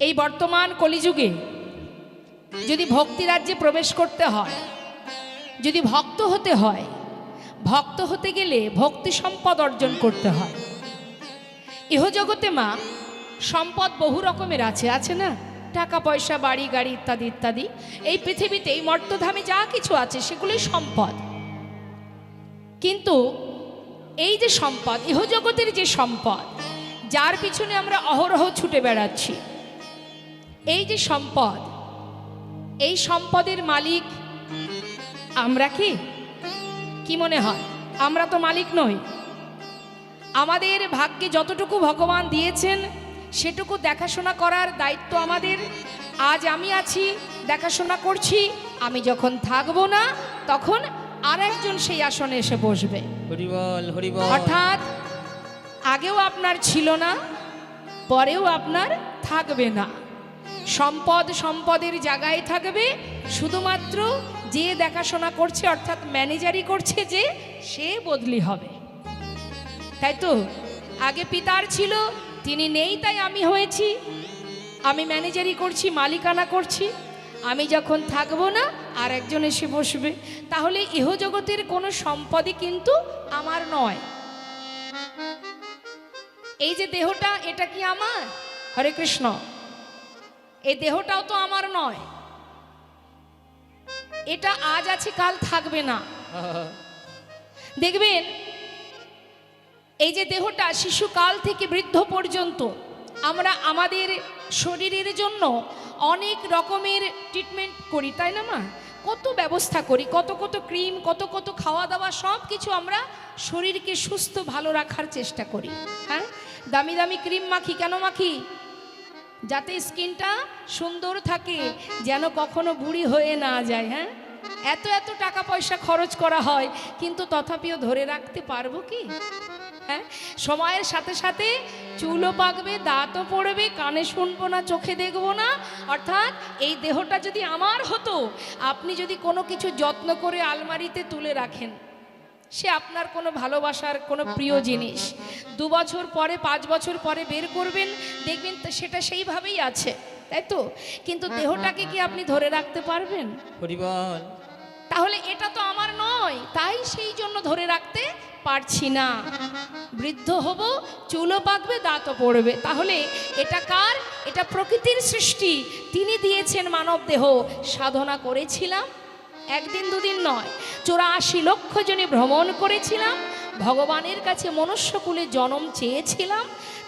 এই বর্তমান কলিযুগে যদি ভক্তি রাজ্যে প্রবেশ করতে হয়, যদি ভক্ত হতে হয়, ভক্ত হতে গেলে ভক্তি সম্পদ অর্জন করতে হয়। ইহজগতে মা, সম্পদ বহু রকমের আছে আছে না? টাকা, পয়সা, বাড়ি, গাড়ি ইত্যাদি ইত্যাদি। এই পৃথিবীতে এই মর্তধামে যা কিছু আছে সেগুলোই সম্পদ। কিন্তু এই যে সম্পদ ইহজগতের যে সম্পদ, যার পিছনে আমরা অহরহ ছুটে বেড়াচ্ছি এই যে সম্পদ এই সম্পদের মালিক আমরা কি? কি মনে হয়? আমরা তো মালিক নই। আমাদের ভাগ্যে যতটুকু ভগবান দিয়েছেন সেটুকু দেখাশোনা করার দায়িত্ব আমাদের। আজ আমি আছি দেখাশোনা করছি আমি যখন থাকব না তখন আর একজন সেই আসনে এসে বসবে। অর্থাৎ আগেও আপনার ছিল না পরেও আপনার থাকবে না। সম্পদ সম্পদের জায়গায় থাকবে। শুধুমাত্র যে দেখাশোনা করছে, অর্থাৎ ম্যানেজারই করছে যে, সে বদলি হবে। তাই তো? আগে পিতার ছিল, তিনি নেই, তাই আমি হয়েছি। আমি ম্যানেজারই করছি, মালিকানা করছি। আমি যখন থাকব না, আর একজন এসে বসবে। তাহলে ইহজগতের কোনো সম্পদই কিন্তু আমার নয়। এই যে দেহটা, এটা কি আমার? হরে কৃষ্ণ। এই দেহটাও তো আমার নয়। এটা আজ আছে, কাল থাকবে না। দেখবেন, এই যে দেহটা শিশুকাল থেকে বৃদ্ধ পর্যন্ত আমরা আমাদের শরীরের জন্য অনেক রকমের ট্রিটমেন্ট করি, তাই না মা? কত ব্যবস্থা করি, কত কত ক্রিম কত কত খাওয়া দাওয়া সব কিছু আমরা শরীরকে সুস্থ, ভালো রাখার চেষ্টা করি। হ্যাঁ? দামি দামি ক্রিম মাখি, কেন মাখি? যাতে স্কিনটা সুন্দর থাকে, যেন কখনো বুড়ি হয়ে না যায় হ্যাঁ? এত এত টাকা পয়সা খরচ করা হয়, কিন্তু তথাপিও ধরে রাখতে পারব কি? হ্যাঁ? সময়ের সাথে সাথে চুলও পাকবে, দাঁতও পড়বে, কানে শুনব না, চোখে দেখব না। অর্থাৎ এই দেহটা যদি আমার হতো, আপনি যদি কোনো কিছু যত্ন করে আলমারিতে তুলে রাখেন সে আপনার কোনো ভালোবাসার কোনো প্রিয় জিনিস। দু বছর পরে পাঁচ বছর পরে বের করবেন দেখবেন তো সেটা সেইভাবেই আছে তাই তো? কিন্তু দেহটাকে কি আপনি ধরে রাখতে পারবেন? হরিবল তাহলে এটা তো আমার নয় তাই সেই জন্য ধরে রাখতে পারছি না। বৃদ্ধ হব চুলও পাকবে দাঁতও পড়বে। তাহলে এটা কার? এটা প্রকৃতির সৃষ্টি। তিনি দিয়েছেন মানব দেহ। সাধনা করেছিলাম একদিন দুদিন নয়। চৌরাশি লক্ষ জনে ভ্রমণ করেছিলাম। ভগবানের কাছে মনুষ্যকুলে জনম চেয়েছিলাম।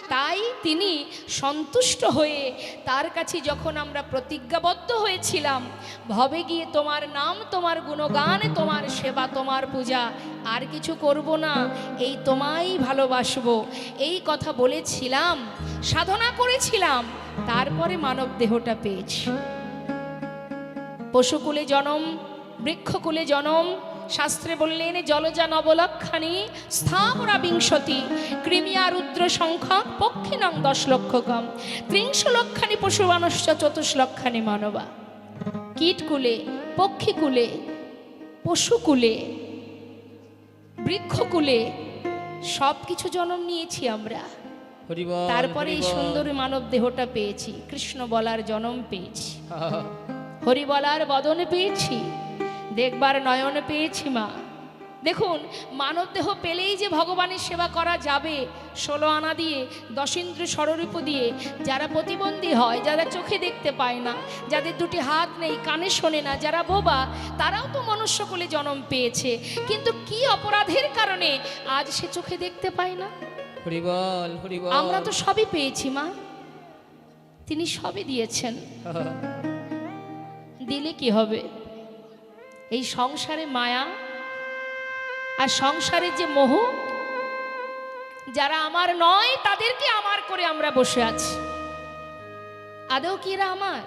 তাই তিনি সন্তুষ্ট হয়ে তার কাছে যখন আমরা প্রতিজ্ঞাবদ্ধ হয়েছিলাম, ভবে গিয়ে তোমার নাম, তোমার গুণগান, তোমার সেবা, তোমার পূজা, আর কিছু করব না, এই তোমায় ভালোবাসবো। এই কথা বলেছিলাম, সাধনা করেছিলাম, তারপরে মানব দেহটা পেয়েছি। পশুকুলে জনম বৃক্ষকুলে জনম। শাস্ত্রে বললেন জলজা নবলক্ষানি স্থাবরা বিংশতি কৃমিয়া রুদ্র সংখ্যক পক্ষিনং দশ লক্ষ কম ত্রিংশ লক্ষানি পশু মানুষ্য চতুষ্লক্ষানি মানবা। কীটকুলে পক্ষীকুলে পশুকুলে বৃক্ষকুলে সব কিছু জন্ম নিয়েছি আমরা। তারপরে এই সুন্দর মানব দেহটা পেয়েছি। কৃষ্ণ বলার জনম পেয়েছি। হরি বলার বদন পেয়েছি। দেখবার নয়ন পেয়েছি মা। দেখুন মানব দেহ পেলেই যে ভগবানের সেবা করা যাবে ষোলো আনা দিয়ে দশেন্দ্র ষড়রূপ দিয়ে যারা প্রতিবন্ধী হয় যারা চোখে দেখতে পায় না যাদের দুটি হাত নেই কানে শোনে না যারা বোবা তারাও তো মনুষ্য মনুষ্যকুলে জন্ম পেয়েছে। কিন্তু কি অপরাধের কারণে আজ সে চোখে দেখতে পায় না? হরিবল হরিবল আমরা তো সবই পেয়েছি মা। তিনি সবই দিয়েছেন। দিলে কি হবে? এই সংসারে মায়া আর সংসারের যে মোহ যারা আমার নয় তাদেরকে আমার করে আমরা বসে আছি। আদৌ কি এরা আমার?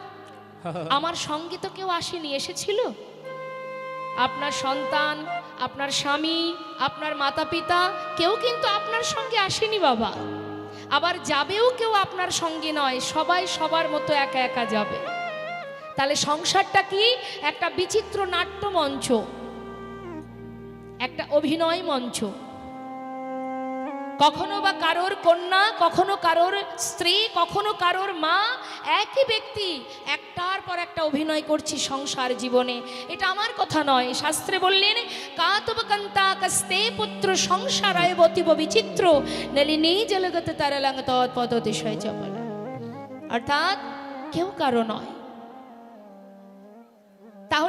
আমার সঙ্গে তো কেউ আসেনি এসেছিল? আপনার সন্তান আপনার স্বামী আপনার মাতা পিতা কেউ কিন্তু আপনার সঙ্গে আসেনি বাবা। আবার যাবেও কেউ আপনার সঙ্গে নয় সবাই সবার মতো একা একা যাবে। তাহলে সংসারটা কি? একটা বিচিত্র নাট্য মঞ্চ, একটা অভিনয় মঞ্চ। কখনো বা কারোর কন্যা, কখনো কারোর স্ত্রী, কখনো কারোর মা, একই ব্যক্তি একটার পর একটা অভিনয় করছি সংসার জীবনে। এটা আমার কথা নয়। শাস্ত্রে বললেন কাতবকান্তা কাস্তে পুত্র সংসারায় বতিব বিচিত্র, নলিনী জলগত তারালাঙ্গ তৎপদ অতিশয় চপল। অর্থাৎ কেউ কারও নয়।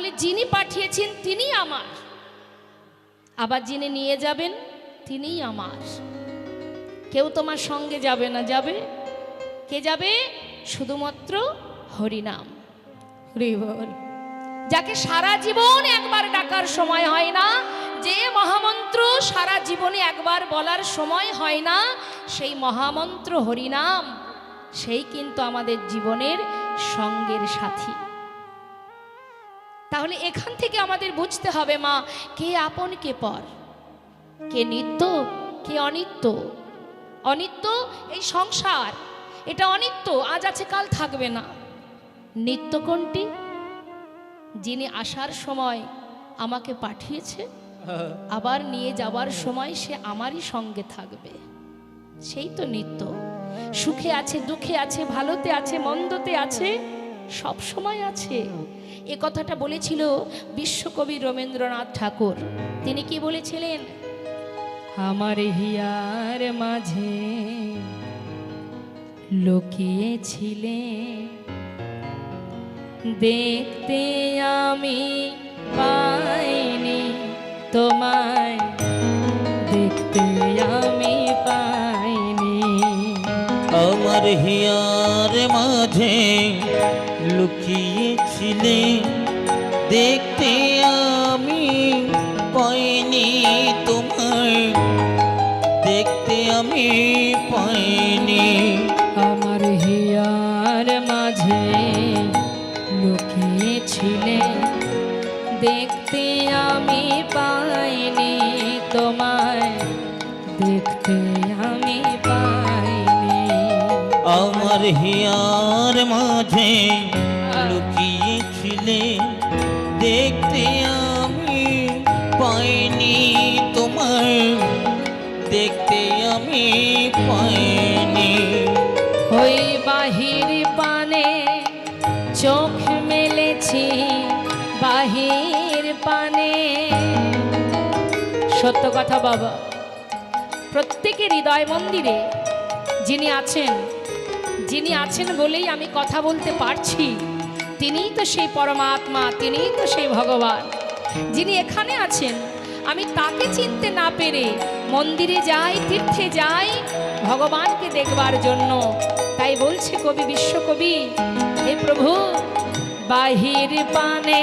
তাহলে যিনি পাঠিয়েছেন তিনি আমার। আবার যিনি নিয়ে যাবেন, তিনিই আমার। কেউ তোমার সঙ্গে যাবে না, যাবে? কে যাবে? শুধুমাত্র হরিনাম। হরি বল যাকে সারা জীবন একবার ডাকার সময় হয় না, যে মহামন্ত্র সারা জীবনে একবার বলার সময় হয় না, সেই মহামন্ত্র হরিনাম, সেই কিন্তু আমাদের জীবনের সঙ্গের সাথী। তাহলে এখান থেকে আমাদের বুঝতে হবে, মা, কে আপন, কে পর। কে নিত্য, কে অনিত্য। অনিত্য, এই সংসার, এটা অনিত্য, আজ আছে, কাল থাকবে না। নিত্য কোনটি? যিনি আসার সময় আমাকে পাঠিয়েছে, আবার নিয়ে যাবার সময় সে আমারই সঙ্গে থাকবে। সেই তো নিত্য। সুখে আছে, দুঃখে আছে, ভালোতে আছে, মন্দতে আছে, সব সময় আছে। এ কথাটা বলেছিল বিশ্বকবি রবীন্দ্রনাথ ঠাকুর। তিনি কি বলেছিলেন? আমার হিয়ার মাঝে লুকিয়েছিলে। দেখতে আমি পাইনি তোমায়। দেখতে আমি পাইনি। আমার হিয়ার মাঝে লুকিয়েছিলে দেখতে আমি পাইনি তোমায়। দেখতে আমি পাইনি পানে সত্য কথা বাবা। প্রত্যেকের হৃদয় মন্দিরে যিনি আছেন যিনি আছেন বলেই আমি কথা বলতে পারছি, তিনিই তো সেই পরমাত্মা, তিনিই তো সেই ভগবান। যিনি এখানে আছেন, আমি তাকে চিনতে না পেরে মন্দিরে যাই, তীর্থে যাই, ভগবানকে দেখবার জন্য। তাই বলছে কবি, বিশ্বকবি, হে প্রভু, বাহির পানে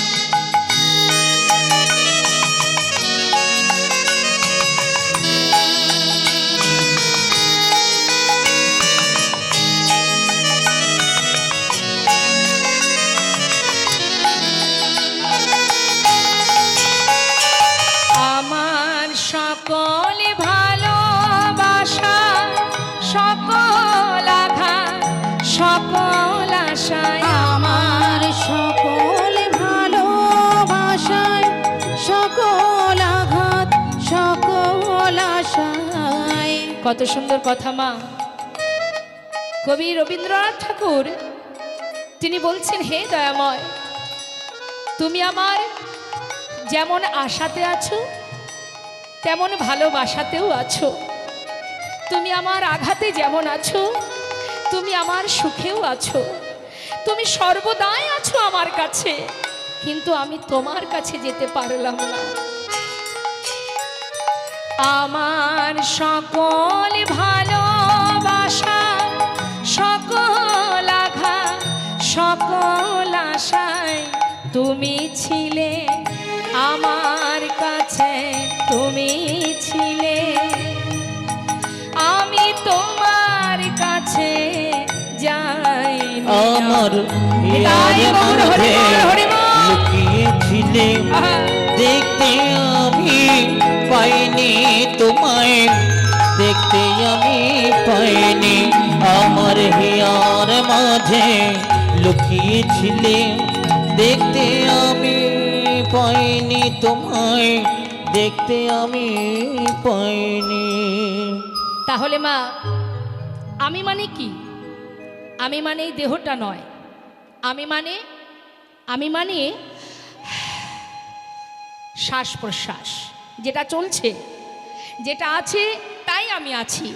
কত সুন্দর কথা, মা। কবি রবীন্দ্রনাথ ঠাকুর, তিনি বলছেন, হে দয়াময়, তুমি আমার যেমন আশাতে আছো, তেমন ভালোবাসাতেও আছো। তুমি আমার আঘাতে যেমন আছো, তুমি আমার সুখেও আছো। তুমি সর্বদাই আছো আমার কাছে, কিন্তু আমি তোমার কাছে যেতে পারলাম না। আমার সকল ভালোবাসা সকল আঘাত সকল আশায় তুমি ছিলে আমার কাছে তুমি ছিলে। আমি তোমার কাছে যাই আমার হরি হরি বল। লুকিয়েছিলে। ছিলে আমি পাইনি তোমায়, দেখতে আমি পাইনি। আমার হিয়ার মাঝে লুকিয়েছিলে, দেখতে আমি পাইনি তোমায়, দেখতে আমি পাইনি। তাহলে মা, আমি মানে কি? আমি মানে এই দেহটা নয়। আমি মানে আমি মানে শ্বাস প্রশ্বাস যেটা চলছে, যেটা আছে তাই আমি আছি।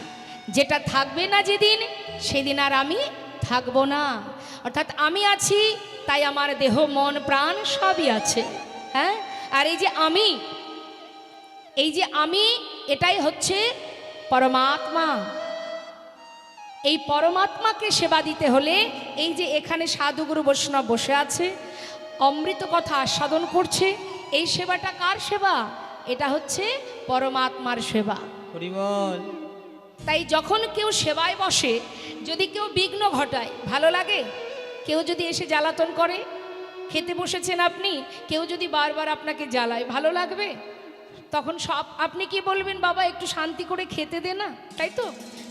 যেটা থাকবে না যেদিন, সেদিন আর আমি থাকব না। অর্থাৎ আমি আছি, তাই আমার দেহ, মন, প্রাণ সবই আছে। হ্যাঁ? আর এই যে আমি, এই যে আমি, এটাই হচ্ছে পরমাত্মা। এই পরমাত্মাকে সেবা দিতে হলে এই যে এখানে সাধুগুরু বৈষ্ণব বসে আছে, অমৃত কথা আস্বাদন করছে, এই সেবাটা কার সেবা? এটা হচ্ছে পরমাত্মার সেবা। হরিবল। তাই যখন কেউ সেবায় বসে যদি কেউ বিঘ্ন ঘটায় ভালো লাগে? কেউ যদি এসে জ্বালাতন করে? খেতে বসেছেন আপনি? কেউ যদি বারবার আপনাকে জ্বালায় ভালো লাগবে? তখন সব আপনি কি বলবেন বাবা একটু শান্তি করে খেতে দে না? তাই তো?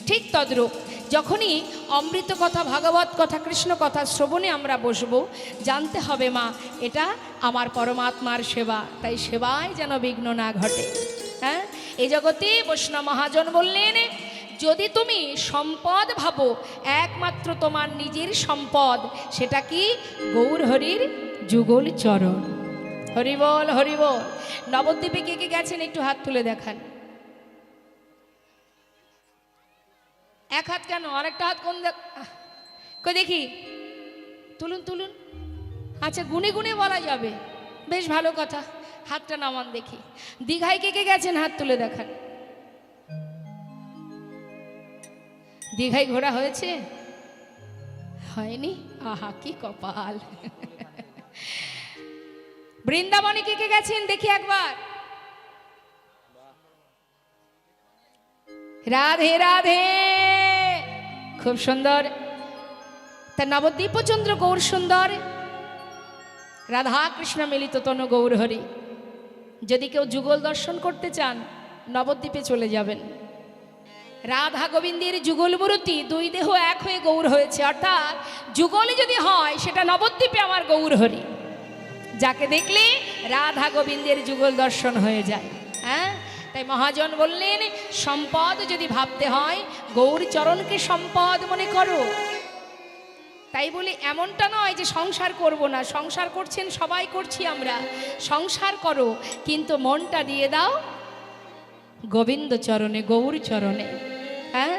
ঠিক তদ্রূপ। যখনই অমৃত কথা ভাগবত কথা, কৃষ্ণ কথা শ্রবণে আমরা বসবো, জানতে হবে মা, এটা আমার পরমাত্মার সেবা, তাই সেবায় যেন বিঘ্ন না ঘটে। হ্যাঁ? এই জগতে বৈষ্ণব মহাজন বললেন, যদি তুমি সম্পদ ভাবো, একমাত্র তোমার নিজের সম্পদ, সেটা কি গৌর হরির যুগল চরণ? হরিবল হরিবল নবদ্বীপে কে কে গেছেন? একটু হাত তুলে দেখান। এক হাত কেন? আরেকটা হাত কোন দেখি তুলুন তুলুন। আচ্ছা গুনে গুনে বলা যাবে। বেশ ভালো কথা। হাতটা নামান দেখি। দীঘায় কে কে গেছেন? হাত তুলে দেখান। দীঘায় ঘোরা হয়েছে? হয়নি? আহা, কি কপাল। বৃন্দাবনে কে কে গেছেন? দেখি একবার। রাধে রাধে। খুব সুন্দর। তা নবদ্বীপচন্দ্র গৌর সুন্দর। রাধা কৃষ্ণ মিলিত তন গৌর হরি। যদি কেউ যুগল দর্শন করতে চান, নবদ্বীপে চলে যাবেন। রাধা গোবিন্দের যুগল মূর্তি দুই দেহ এক হয়ে গৌর হয়েছে। অর্থাৎ যুগল যদি হয়, সেটা নবদ্বীপে আমার গৌর হরি। যাকে দেখলে রাধা গোবিন্দের যুগল দর্শন হয়ে যায়। হ্যাঁ? তাই মহাজন বললেন, সম্পদ যদি ভাবতে হয় গৌর চরণকে সম্পদ মনে করো। তাই বলি, এমনটা নয় যে সংসার করব না, সংসার করছেন সবাই করছি আমরা। সংসার করো, কিন্তু মনটা দিয়ে দাও গোবিন্দ চরণে গৌর চরণে হ্যাঁ?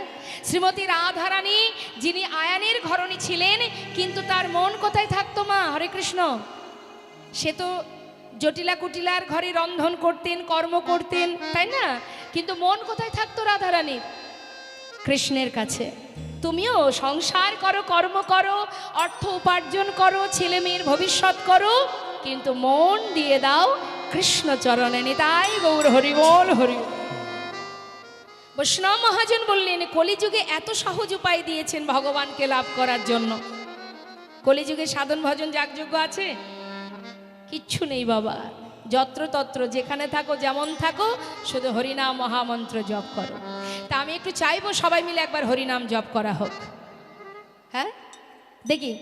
শ্রীমতী রাধারানী, যিনি আয়ানের ঘরণী ছিলেন, কিন্তু তার মন কোথায় থাকতো মা? হরে কৃষ্ণ। সে তো জটিলা কুটিলার ঘরে রন্ধন করতেন, কর্ম করতেন, তাই না? কিন্তু মন কোথায় থাকতো রাধারানীর? কৃষ্ণের কাছে। তুমিও সংসার করো, কর্ম করো, অর্থ উপার্জন করো ছেলে মেয়ের ভবিষ্যৎ করো, কিন্তু মন দিয়ে দাও কৃষ্ণ চরণে নিতাই গৌর হরিবল হরি বৈষ্ণব মহাজন বললেন, কলিযুগে এত সহজ উপায় দিয়েছেন ভগবানকে লাভ করার জন্য। কলিযুগে সাধন ভজন যাগযজ্ঞ আছে? কিচ্ছু নেই বাবা। যত্রতত্র যেখানে থাকো, যেমন থাকো, শুধু হরিনাম মহামন্ত্র জপ করো। তা আমি একটু চাইব সবাই মিলে একবার হরিনাম জপ করা হোক। হ্যাঁ? দেখি।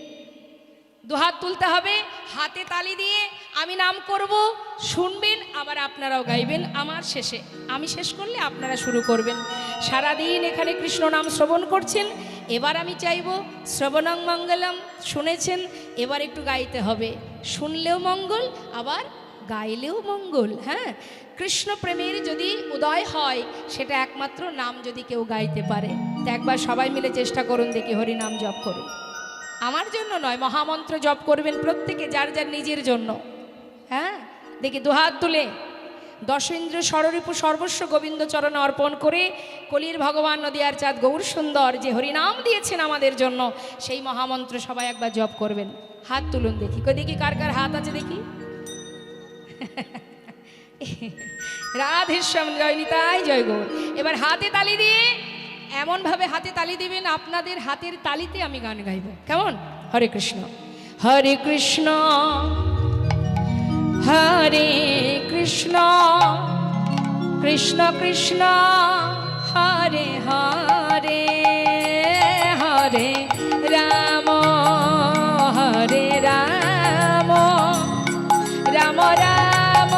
দুহাত তুলতে হবে, হাতে তালি দিয়ে আমি নাম করব, শুনবেন, আবার আপনারাও গাইবেন আমার শেষে। আমি শেষ করলে আপনারা শুরু করবেন। সারাদিন এখানে কৃষ্ণ নাম শ্রবণ করছেন এবার আমি চাইব শ্রবণং মঙ্গলম, শুনেছেন? এবার একটু গাইতে হবে। শুনলেও মঙ্গল, আবার গাইলেও মঙ্গল হ্যাঁ? কৃষ্ণ প্রেমের যদি উদয় হয়, সেটা একমাত্র নাম যদি কেউ গাইতে পারে। তো একবার সবাই মিলে চেষ্টা করুন দেখি হরি নাম জপ করুন। আমার জন্য নয়, মহামন্ত্র জপ করবেন প্রত্যেকে যার যার নিজের জন্য। হ্যাঁ? দেখি দুহাত তুলে। দশেন্দ্র সররিপু সর্বস্ব গোবিন্দ চরণে অর্পণ করে কলির ভগবান নদিয়ার চাঁদ গৌর সুন্দর যে হরিনাম দিয়েছেন আমাদের জন্য, সেই মহামন্ত্র সবাই একবার জপ করবেন। হাত তুলুন দেখি। দেখি কার কার হাত আছে দেখি? রাধেশ্যাম জয় নিতাই জয় গৌর। এবার হাতে তালি দিয়ে, এমনভাবে হাতে তালি দিবেন, আপনাদের হাতের তালিতে আমি গান গাইব। কেমন? হরে কৃষ্ণ। হরে কৃষ্ণ। হরে কৃষ্ণ কৃষ্ণ কৃষ্ণ, হরে হরে হরে রাম হরে রাম রাম রাম,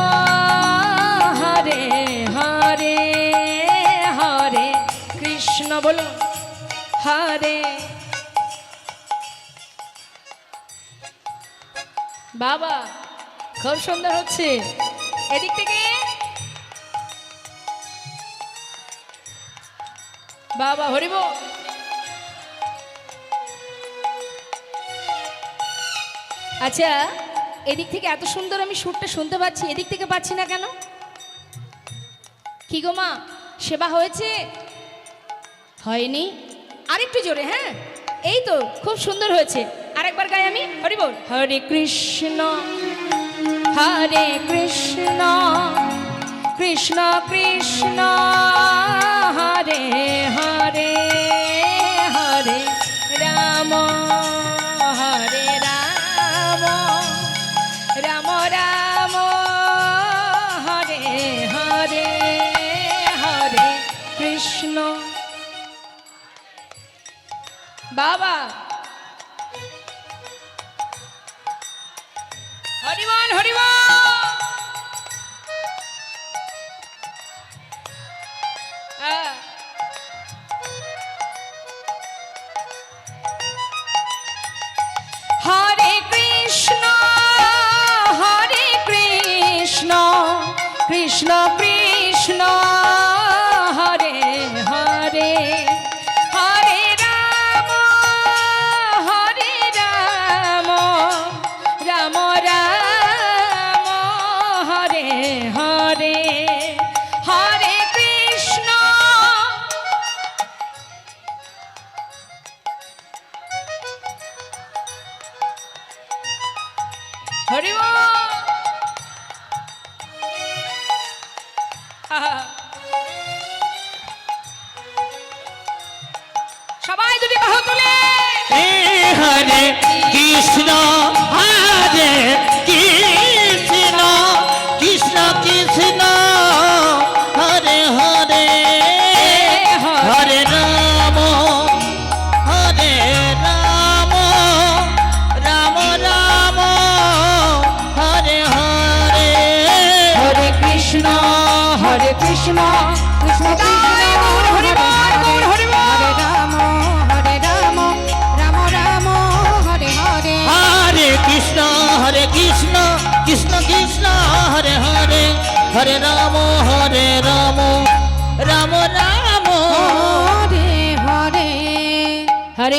হরে হরে হরে কৃষ্ণ বলুন, হরে। বাবা। খুব সুন্দর হচ্ছে। এদিক থেকে। বাবা, হরিব। আচ্ছা এদিক থেকে এত সুন্দর আমি সুরটা শুনতে পাচ্ছি, এদিক থেকে পাচ্ছি না কেন? কি গো মা, সেবা হয়েছে? হয়নি। আরেকটু জোরে হ্যাঁ? এই তো, খুব সুন্দর হয়েছে। আরেকবার গাই আমি হরি বল হরে কৃষ্ণ। হরে কৃষ্ণ কৃষ্ণ কৃষ্ণ, হরে হরে হরে রাম হরে রাম রাম রাম, হরে হরে হরে কৃষ্ণ। বাবা।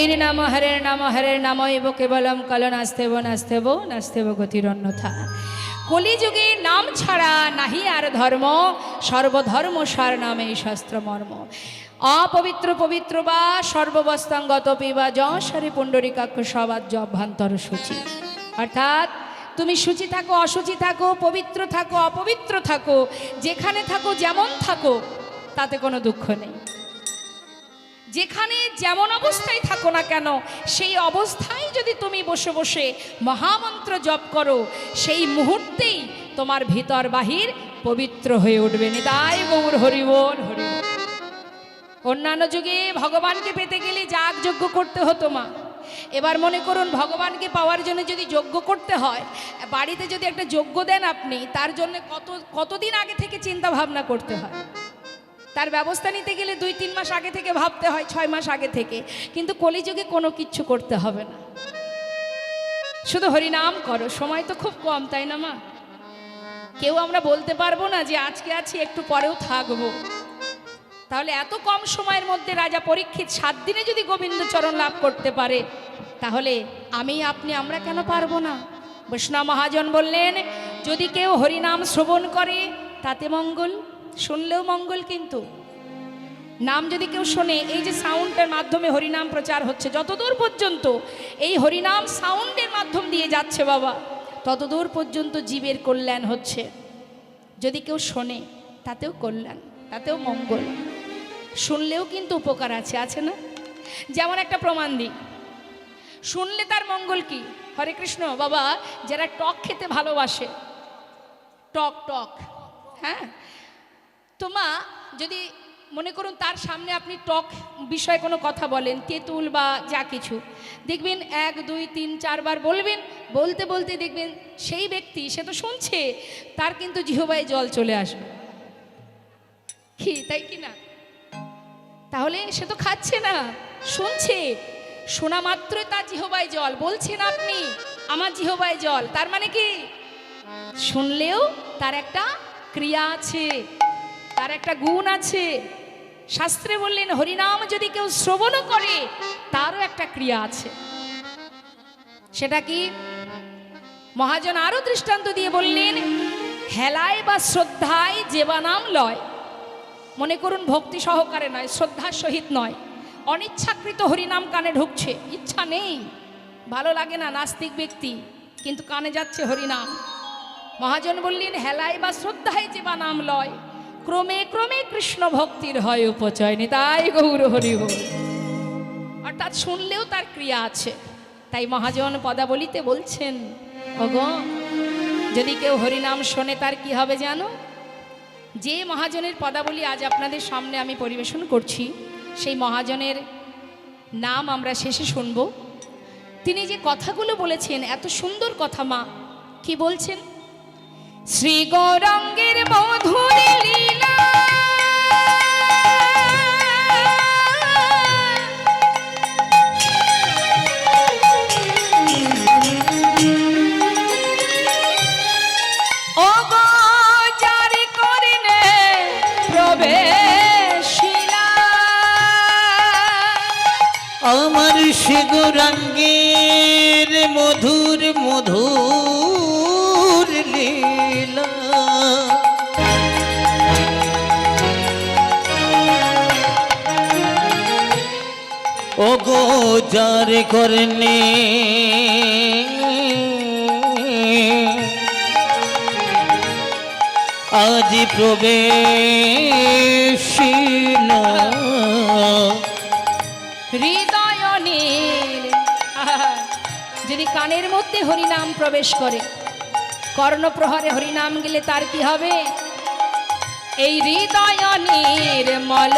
হরের নাম হরের নাম হরের নাম এব কেবলম কল নাস্তেব নাস্তেব নাস্তেব গতিরন্যথা। কলিযুগে নাম ছাড়া নাহি আর ধর্ম, সর্বধর্ম সার নামে শাস্ত্র মর্ম অপবিত্র পবিত্র বা সর্ববস্তাঙ্গত পিবা যশারে পুণ্ডরিকাক্ষ সবাজ্য অভ্যন্তর সূচি। অর্থাৎ তুমি সূচি থাকো, অসুচি থাকো, পবিত্র থাকো, অপবিত্র থাকো, যেখানে থাকো, যেমন থাকো, তাতে কোনো দুঃখ নেই। যেখানে যেমন অবস্থায় থাকো না কেন, সেই অবস্থায় যদি তুমি বসে বসে মহামন্ত্র জপ করো, সেই মুহূর্তেই তোমার ভিতর বাহির পবিত্র হয়ে উঠবে। নিতাই গৌর হরিবল হরিবল অন্যান্য যুগে ভগবানকে পেতে গেলে যাগ যজ্ঞ করতে হতো মা। এবার মনে করুন, ভগবানকে পাওয়ার জন্য যদি যজ্ঞ করতে হয়, বাড়িতে যদি একটা যজ্ঞ দেন আপনি, তার জন্য কত, কতদিন আগে থেকে চিন্তা ভাবনা করতে হয়? তার ব্যবস্থা নিতে গেলে দুই, তিন মাস আগে থেকে ভাবতে হয়, ছয় মাস আগে থেকে। কিন্তু কলিযুগে কোনো কিচ্ছু করতে হবে না। শুধু হরিনাম করো, সময় তো খুব কম, তাই না মা? কেউ আমরা বলতে পারব না যে আজকে আছি, একটু পরেও থাকব। তাহলে এত কম সময়ের মধ্যে রাজা পরীক্ষিত সাত দিনে যদি গোবিন্দ চরণ লাভ করতে পারে, তাহলে আমি, আপনি, আমরা কেন পারব না? বৈষ্ণব মহাজন বললেন, যদি কেউ হরিনাম শ্রবণ করে, তাতে মঙ্গল। শুনলেও মঙ্গল কিন্তু। নাম যদি কেউ শোনে, এই যে সাউন্ডের মাধ্যমে হরিনাম প্রচার হচ্ছে, যতদূর পর্যন্ত এই হরিনাম সাউন্ডের মাধ্যম দিয়ে যাচ্ছে বাবা, ততদূর পর্যন্ত জীবের কল্যাণ হচ্ছে। যদি কেউ শোনে, তাতেও কল্যাণ, তাতেও মঙ্গল। শুনলেও কিন্তু উপকার আছে আছে না? যেমন একটা প্রমাণ দিই। শুনলে তার মঙ্গল কি? হরে কৃষ্ণ, বাবা, যারা টক খেতে ভালোবাসে, টক টক হ্যাঁ? তো মা, যদি মনে করুন তার সামনে আপনি টক বিষয়ে কোনো কথা বলেন, তেঁতুল বা যা কিছু, দেখবেন এক, দুই, তিন, চারবার বলবেন, বলতে বলতে দেখবেন সেই ব্যক্তি, সে তো শুনছে, তার কিন্তু জিহবায় জল চলে আসবে। কি, তাই কি না? তাহলে সে তো খাচ্ছে না, শুনছে, শোনা মাত্রই তার জিহবায় জল, বলছেন আপনি, আমার জিহবায় জল, তার মানে কি? শুনলেও তার একটা ক্রিয়া আছে। তার একটা গুণ আছে। শাস্ত্রে বললেন, হরিনাম যদি কেউ শ্রবণও করে, তারও একটা ক্রিয়া আছে। সেটা কি? মহাজন আরও দৃষ্টান্ত দিয়ে বললেন, হেলায় বা শ্রদ্ধায় যেবা নাম লয়। মনে করুন, ভক্তি সহকারে নয়, শ্রদ্ধার সহিত নয়। অনিচ্ছাকৃত হরিনাম কানে ঢুকছে, ইচ্ছা নেই। ভালো লাগে না নাস্তিক ব্যক্তি, কিন্তু কানে যাচ্ছে হরিনাম। মহাজন বললেন, হেলায় বা শ্রদ্ধায় যে বা নাম লয়। ক্রমে ক্রমে কৃষ্ণ ভক্তির হয় উপচয় তাই গৌর হরি অর্থাৎ শুনলেও তার ক্রিয়া আছে। তাই মহাজন পদাবলিতে বলছেন অগ যদি কেউ হরিনাম শোনে তার কি হবে জানো? যে মহাজনের পদাবলী আজ আপনাদের সামনে আমি পরিবেশন করছি, সেই মহাজনের নাম আমরা শেষে শুনব। তিনি যে কথাগুলো বলেছেন, এত সুন্দর কথা মা, কি বলছেন? শ্রী গৌরাঙ্গের মধুর লীলা। আমার সে গৌরাঙ্গের মধুর মধুর লীলা। যার করনে। আজ প্রবেশিলা। হৃদয় নীল আহা, যদি কানের মধ্যে হরিনাম প্রবেশ করে কর্ণপ্রহরে হরিনাম গেলে তার কি হবে? এই হৃদয় নির্মল